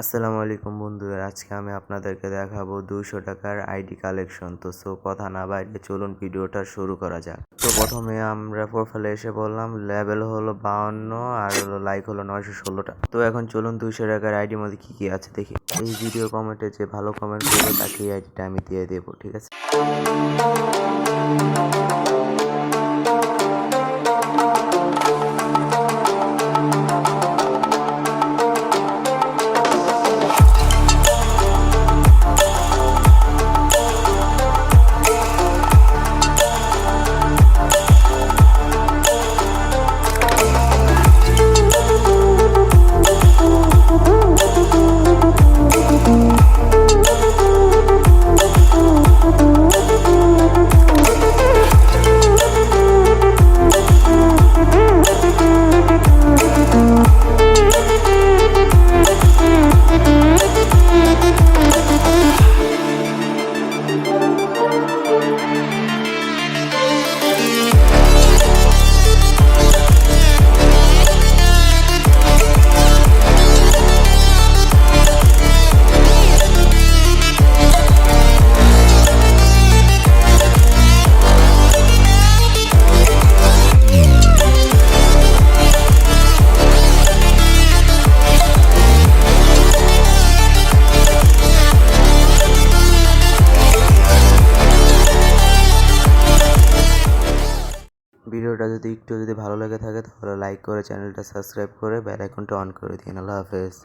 আসসালামু আলাইকুম বন্ধুরা, আজকে আমি আপনাদেরকে দেখাবো দুইশো টাকার আইডি কালেকশন। তো, সো, কথা না বাইরে চলুন ভিডিওটা শুরু করা যাক। তো, প্রথমে আমরা প্রোফাইলে এসে বললাম লেভেল হলো বাউন্ন আর হলো লাইক হলো নয়শো ষোলোটা তো, এখন চলুন দুইশো টাকার আইডির মধ্যে কি কি আছে দেখি। এই ভিডিও কমেন্টে যে ভালো কমেন্ট করবে তাকে এই আইডিটা আমি দিয়ে দেবো, ঠিক আছে? ভিডিওটা যদি একটু যদি ভালো লেগে থাকে তাহলে লাইক করে চ্যানেলটা সাবস্ক্রাইব করে বেল আইকনটা অন করে দিন। আল্লাহ হাফেজ।